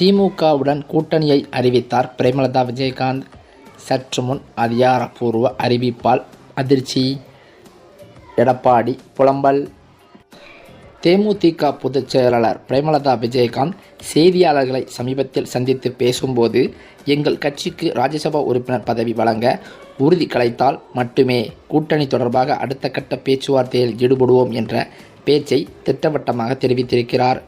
திமுகவுடன் கூட்டணியை அறிவித்தார் பிரேமலதா விஜயகாந்த். சற்று முன் அதிகாரப்பூர்வ அறிவிப்பால் அதிர்ச்சி. எடப்பாடி புலம்பல். தேமுதிக பொதுச் செயலாளர் பிரேமலதா விஜயகாந்த் செய்தியாளர்களை சமீபத்தில் சந்தித்து பேசும்போது எங்கள் கட்சிக்கு ராஜ்யசபா உறுப்பினர் பதவி வழங்க உறுதி கலைத்தால் மட்டுமே கூட்டணி தொடர்பாக அடுத்த கட்ட பேச்சுவார்த்தையில் ஈடுபடுவோம் என்ற பேச்சை திட்டவட்டமாக தெரிவித்திருக்கிறார்.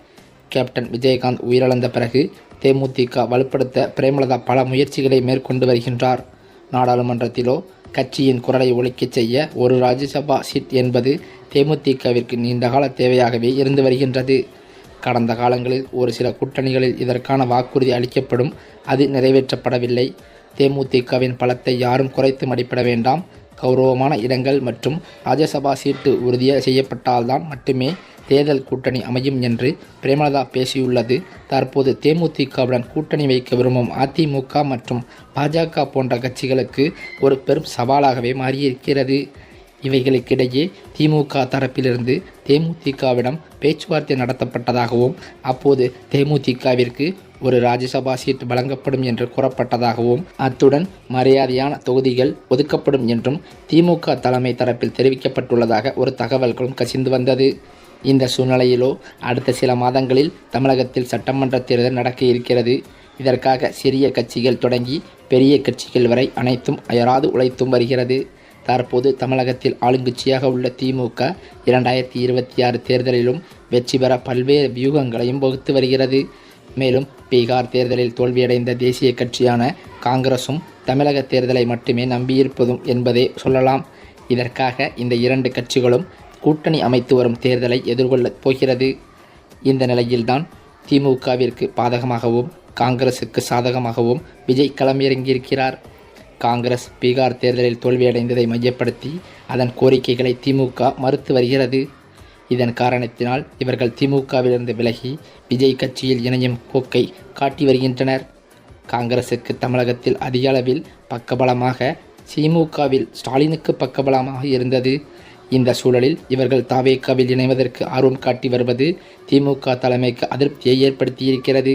கேப்டன் விஜயகாந்த் உயிரிழந்த பிறகு தேமுதிக வலுப்படுத்த பிரேமலதா பல முயற்சிகளை மேற்கொண்டு வருகின்றார். நாடாளுமன்றத்திலோ கட்சியின் குரலை ஒழிக்கச் செய்ய ஒரு ராஜ்யசபா சீட் என்பது தேமுதிகவிற்கு நீண்டகால தேவையாகவே இருந்து வருகின்றது. கடந்த காலங்களில் ஒரு சில கூட்டணிகளில் இதற்கான வாக்குறுதி அளிக்கப்படும் அது நிறைவேற்றப்படவில்லை. தேமுதிகவின் பலத்தை யாரும் குறைத்து மதிப்பிட வேண்டாம். கௌரவமான இடங்கள் மற்றும் ராஜ்யசபா சீட்டு உறுதிய செய்யப்பட்டால்தான் மட்டுமே தேர்தல் கூட்டணி அமையும் என்று பிரேமலதா பேசியுள்ளது. தற்போது தேமுதிகவுடன் கூட்டணி வைக்க விரும்பும் அதிமுக மற்றும் பாஜக போன்ற கட்சிகளுக்கு ஒரு பெரும் சவாலாகவே மாறியிருக்கிறது. இவைகளுக்கிடையே திமுக தரப்பிலிருந்து தேமுதிகவிடம் பேச்சுவார்த்தை நடத்தப்பட்டதாகவும் அப்போது தேமுதிகவிற்கு ஒரு ராஜ்யசபா சீட் வழங்கப்படும் என்று கூறப்பட்டதாகவும் அத்துடன் மரியாதையான தொகுதிகள் ஒதுக்கப்படும் என்றும் திமுக தலைமை தரப்பில் தெரிவிக்கப்பட்டுள்ளதாக ஒரு தகவல்களும் கசிந்து வந்தது. இந்த சூழ்நிலையிலோ அடுத்த சில மாதங்களில் தமிழகத்தில் சட்டமன்ற தேர்தல் நடக்க இருக்கிறது. இதற்காக சிறிய கட்சிகள் தொடங்கி பெரிய கட்சிகள் வரை அனைத்தும் அயராது உழைத்தும் வருகிறது. தற்போது தமிழகத்தில் ஆளுங்கட்சியாக உள்ள திமுக இரண்டாயிரத்தி இருபத்தி ஆறு தேர்தலிலும் வெற்றி பெற பல்வேறு வியூகங்களையும் வகுத்து வருகிறது. மேலும் பீகார் தேர்தலில் தோல்வியடைந்த தேசிய கட்சியான காங்கிரசும் தமிழக தேர்தலை மட்டுமே நம்பியிருப்பதும் என்பதே சொல்லலாம். இதற்காக இந்த இரண்டு கட்சிகளும் கூட்டணி அமைத்து வரும் தேர்தலை எதிர்கொள்ளப் போகிறது. இந்த நிலையில்தான் திமுகவிற்கு பாதகமாகவும் காங்கிரசுக்கு சாதகமாகவும் விஜய் களமிறங்கியிருக்கிறார். காங்கிரஸ் பீகார் தேர்தலில் தோல்வியடைந்ததை மையப்படுத்தி அதன் கோரிக்கைகளை திமுக மறுத்து வருகிறது. இதன் காரணத்தினால் இவர்கள் திமுகவிலிருந்து விலகி விஜய் கட்சியில் இணையும் போக்கை காட்டி வருகின்றனர். காங்கிரசுக்கு தமிழகத்தில் அதிக அளவில் பக்கபலமாக திமுகவில் ஸ்டாலினுக்கு பக்கபலமாக இருந்தது. இந்த சூழலில் இவர்கள் தாவேக்காவில் இணைவதற்கு ஆர்வம் காட்டி வருவது திமுக தலைமைக்கு அதிருப்தியை ஏற்படுத்தியிருக்கிறது.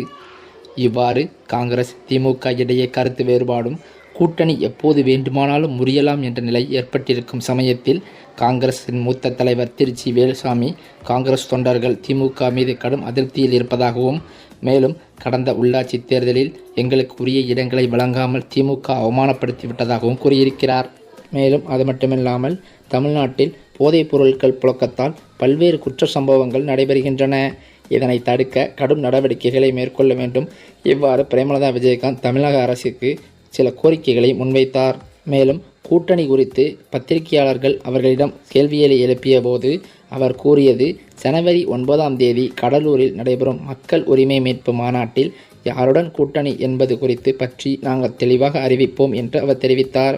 இவ்வாறு காங்கிரஸ் திமுக இடையே கருத்து வேறுபாடும் கூட்டணி எப்போது வேண்டுமானாலும் முறியலாம் என்ற நிலை ஏற்பட்டிருக்கும் சமயத்தில் காங்கிரசின் மூத்த தலைவர் திருச்சி வேலுசாமி காங்கிரஸ் தொண்டர்கள் திமுக மீது கடும் அதிருப்தியில் இருப்பதாகவும் மேலும் கடந்த உள்ளாட்சி தேர்தலில் எங்களுக்கு உரிய இடங்களை வழங்காமல் திமுக அவமானப்படுத்திவிட்டதாகவும் கூறியிருக்கிறார். மேலும் அது மட்டுமில்லாமல் தமிழ்நாட்டில் போதைப் பொருட்கள் புழக்கத்தால் பல்வேறு குற்ற சம்பவங்கள் நடைபெறுகின்றன. இதனை தடுக்க கடும் நடவடிக்கைகளை மேற்கொள்ள வேண்டும். இவ்வாறு பிரேமலதா விஜயகாந்த் தமிழக அரசுக்கு சில கோரிக்கைகளை முன்வைத்தார். மேலும் கூட்டணி குறித்து பத்திரிகையாளர்கள் அவர்களிடம் கேள்விகளை எழுப்பிய போது அவர் கூறியது ஜனவரி ஒன்பதாம் தேதி கடலூரில் நடைபெறும் மக்கள் உரிமை மீட்பு மாநாட்டில் யாருடன் கூட்டணி என்பது குறித்து பற்றி நாங்கள் தெளிவாக அறிவிப்போம் என்று அவர் தெரிவித்தார்.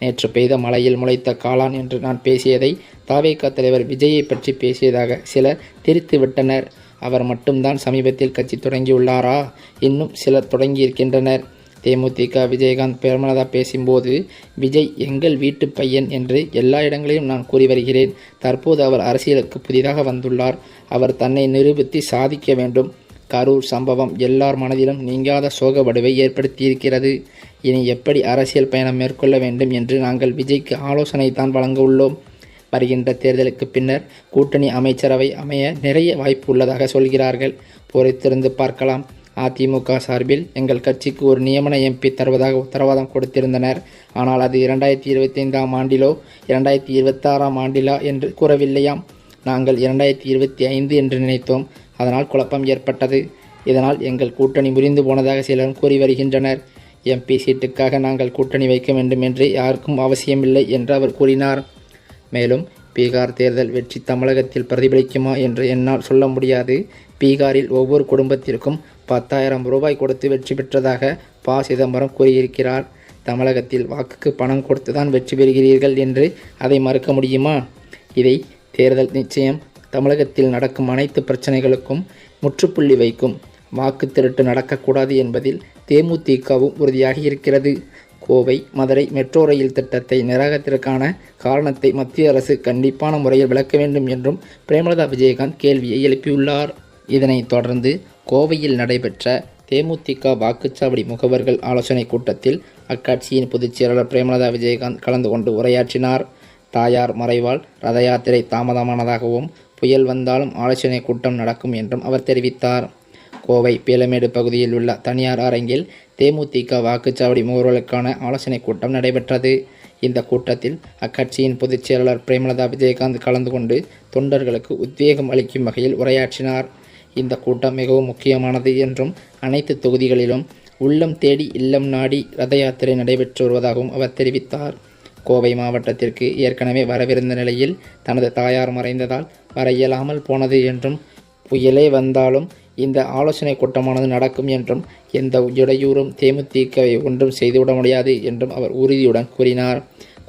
நேற்று பெய்த மழையில் முளைத்த காளான் என்று நான் பேசியதை தாவேகா தலைவர் விஜயை பற்றி பேசியதாக சிலர் திரித்து விட்டனர். அவர் மட்டும்தான் சமீபத்தில் கட்சி தொடங்கியுள்ளாரா? இன்னும் சிலர் தொடங்கியிருக்கின்றனர். தேமுதிக விஜயகாந்த் பிரேமலதா பேசும்போது விஜய் எங்கள் வீட்டு பையன் என்று எல்லா இடங்களிலும் நான் கூறி வருகிறேன். தற்போது அவர் அரசியலுக்கு புதிதாக வந்துள்ளார். அவர் தன்னை நிரூபித்து சாதிக்க வேண்டும். கரூர் சம்பவம் எல்லார் மனதிலும் நீங்காத சோக வடுவை ஏற்படுத்தியிருக்கிறது. இனி எப்படி அரசியல் பயணம் மேற்கொள்ள வேண்டும் என்று நாங்கள் விஜய்க்கு ஆலோசனை தான் வழங்க உள்ளோம். வருகின்ற தேர்தலுக்கு பின்னர் கூட்டணி அமைச்சரவை அமைய நிறைய வாய்ப்பு உள்ளதாக சொல்கிறார்கள். பொறுத்திருந்து பார்க்கலாம். அதிமுக சார்பில் எங்கள் கட்சிக்கு ஒரு நியமன எம்பி தருவதாக உத்தரவாதம் கொடுத்திருந்தனர். ஆனால் அது இரண்டாயிரத்தி இருபத்தைந்தாம் ஆண்டிலோ இரண்டாயிரத்தி இருபத்தாறாம் ஆண்டிலா என்று கூறவில்லையாம். நாங்கள் இரண்டாயிரத்தி இருபத்தி ஐந்து என்று நினைத்தோம். அதனால் குழப்பம் ஏற்பட்டது. இதனால் எங்கள் கூட்டணி முறிந்து போனதாக சிலரும் கூறி வருகின்றனர். எம்பி சீட்டுக்காக நாங்கள் கூட்டணி வைக்க வேண்டும் என்று யாருக்கும் அவசியமில்லை என்று அவர் கூறினார். மேலும் பீகார் தேர்தல் வெற்றி தமிழகத்தில் பிரதிபலிக்குமா என்று என்னால் சொல்ல முடியாது. பீகாரில் ஒவ்வொரு குடும்பத்திற்கும் பத்தாயிரம் ரூபாய் கொடுத்து வெற்றி பெற்றதாக ப. சிதம்பரம் கூறியிருக்கிறார். தமிழகத்தில் வாக்குக்கு பணம் கொடுத்து தான் வெற்றி பெறுகிறீர்கள் என்று அதை மறுக்க முடியுமா? இதை தேர்தல் நிச்சயம் தமிழகத்தில் நடக்கும் அனைத்து பிரச்சனைகளுக்கும் முற்றுப்புள்ளி வைக்கும். வாக்கு திருட்டு நடக்கக்கூடாது என்பதில் தேமுதிகவும் உறுதியாகி இருக்கிறது. கோவை மதுரை மெட்ரோ ரயில் திட்டத்தை நிராகத்திற்கான காரணத்தை மத்திய அரசு கண்டிப்பான முறையில் விளக்க வேண்டும் என்றும் பிரேமலதா விஜயகாந்த் கேள்வியை எழுப்பியுள்ளார். இதனைத் தொடர்ந்து கோவையில் நடைபெற்ற தேமுதிக வாக்குச்சாவடி முகவர்கள் ஆலோசனை கூட்டத்தில் அக்கட்சியின் பொதுச் செயலாளர் பிரேமலதா விஜயகாந்த் கலந்து கொண்டு உரையாற்றினார். தாயார் மறைவால் ரத யாத்திரை தாமதமானதாகவும் புயல் வந்தாலும் ஆலோசனை கூட்டம் நடக்கும் என்றும் அவர் தெரிவித்தார். கோவை பேலமேடு பகுதியில் உள்ள தனியார் அரங்கில் தேமுதிக வாக்குச்சாவடி முகவர்களுக்கான ஆலோசனை கூட்டம் நடைபெற்றது. இந்த கூட்டத்தில் அக்கட்சியின் பொதுச் செயலாளர் பிரேமலதா விஜயகாந்த் கலந்து கொண்டு தொண்டர்களுக்கு உத்வேகம் அளிக்கும் வகையில் உரையாற்றினார். இந்த கூட்டம் மிகவும் முக்கியமானது என்றும் அனைத்து தொகுதிகளிலும் உள்ளம் தேடி இல்லம் நாடி ரத யாத்திரை நடைபெற்று வருவதாகவும் அவர் தெரிவித்தார். கோவை மாவட்டத்திற்கு ஏற்கனவே வரவிருந்த நிலையில் தனது தாயார் மறைந்ததால் வர இயலாமல் போனது என்றும் புயலே வந்தாலும் இந்த ஆலோசனை கூட்டமானது நடக்கும் என்றும் எந்த இடையூறும் தேமுதிகவை ஒன்றும் செய்துவிட முடியாது என்றும் அவர் உறுதியுடன் கூறினார்.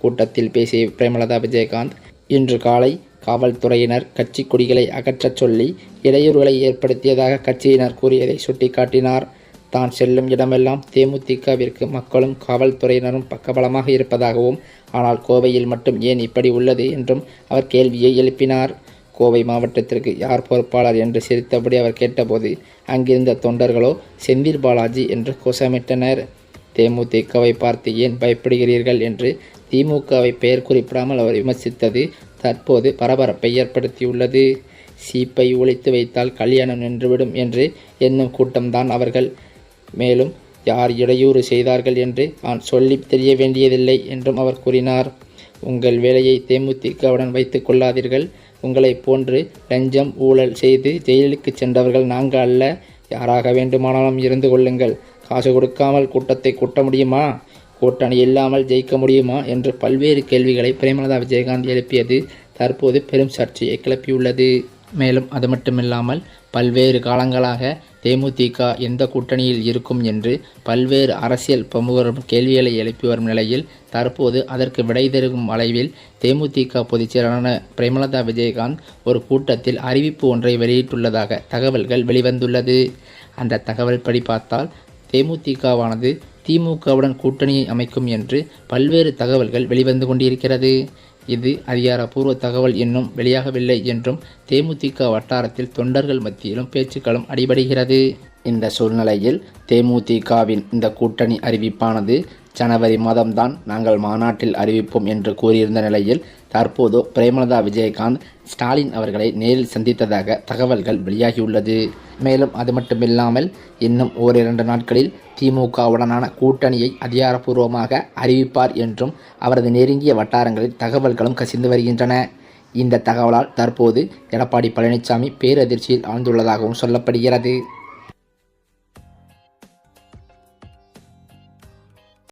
கூட்டத்தில் பேசிய பிரேமலதா விஜயகாந்த் இன்று காலை காவல்துறையினர் கட்சி கொடிகளை அகற்றச் சொல்லி இடையூறுகளை ஏற்படுத்தியதாக கட்சியினர் கூறியதை சுட்டிக்காட்டினார். தான் செல்லும் இடமெல்லாம் தேமுதிகவிற்கு மக்களும் காவல்துறையினரும் பக்கபலமாக இருப்பதாகவும் ஆனால் கோவையில் மட்டும் ஏன் இப்படி உள்ளது என்றும் அவர் கேள்வியை எழுப்பினார். கோவை மாவட்டத்திற்கு யார் பொறுப்பாளர் என்று சிரித்தபடி அவர் கேட்டபோது அங்கிருந்த தொண்டர்களோ செந்தில் பாலாஜி என்று கோஷமிட்டனர். தேமுதிகவை பார்த்து ஏன் பயப்படுகிறீர்கள்? என்று திமுகவை பெயர் குறிப்பிடாமல் அவர் விமர்சித்தது தற்போது பரபரப்பை ஏற்படுத்தியுள்ளது. சீப்பை ஒழித்து வைத்தால் கல்யாணம் நின்றுவிடும் என்று என்னும் கூட்டம்தான் அவர்கள். மேலும் யார் இடையூறு செய்தார்கள் என்று நான் சொல்லி தெரிய வேண்டியதில்லை என்றும் அவர் கூறினார். உங்கள் வேலையை தேமுதிகவுடன் வைத்துக் கொள்ளாதீர்கள். உங்களைப் போன்று லஞ்சம் ஊழல் செய்து ஜெயிலுக்கு சென்றவர்கள் நாங்கள் அல்ல. யாராக வேண்டுமானாலும் இருந்து கொள்ளுங்கள். காசு கொடுக்காமல் கூட்டத்தை கூட்ட முடியுமா? கூட்டணி இல்லாமல் ஜெயிக்க முடியுமா? என்று பல்வேறு கேள்விகளை பிரேமலதா விஜயகாந்த் எழுப்பியது தற்போது பெரும் சர்ச்சையை கிளப்பியுள்ளது. மேலும் அது மட்டுமில்லாமல் பல்வேறு காலங்களாக தேமுதிக எந்த கூட்டணியில் இருக்கும் என்று பல்வேறு அரசியல் பிரமுகரும் கேள்விகளை எழுப்பி வரும் நிலையில் தற்போது அதற்கு விடை தருகும் அளவில் தேமுதிக பொதுச்செயலாளரான பிரேமலதா விஜயகாந்த் ஒரு கூட்டத்தில் அறிவிப்பு ஒன்றை வெளியிட்டுள்ளதாக தகவல்கள் வெளிவந்துள்ளது. அந்த தகவல் படி பார்த்தால் தேமுதிகவானது திமுகவுடன் கூட்டணியை அமைக்கும் என்று பல்வேறு தகவல்கள் வெளிவந்து கொண்டிருக்கிறது. இது அதிகாரப்பூர்வ தகவல் இன்னும் வெளியாகவில்லை என்றும் தேமுதிக வட்டாரத்தில் தொண்டர்கள் மத்தியிலும் பேச்சுக்களும் அடிபடுகிறது. இந்த சூழ்நிலையில் தேமுதிகவின் இந்த கூட்டணி அறிவிப்பானது ஜனவரி மாதம்தான் நாங்கள் மாநாட்டில் அறிவிப்போம் என்று கூறியிருந்த நிலையில் தற்போது பிரேமலதா விஜயகாந்த் ஸ்டாலின் அவர்களை நேரில் சந்தித்ததாக தகவல்கள் வெளியாகியுள்ளது. மேலும் அது மட்டுமில்லாமல் இன்னும் ஓரிரண்டு நாட்களில் திமுகவுடனான கூட்டணியை அதிகாரப்பூர்வமாக அறிவிப்பார் என்றும் அவரது நெருங்கிய வட்டாரங்களில் தகவல்களும் கசிந்து வருகின்றன. இந்த தகவலால் தற்போது எடப்பாடி பழனிசாமி பேரதிர்ச்சியில் ஆழ்ந்துள்ளதாகவும் சொல்லப்படுகிறது.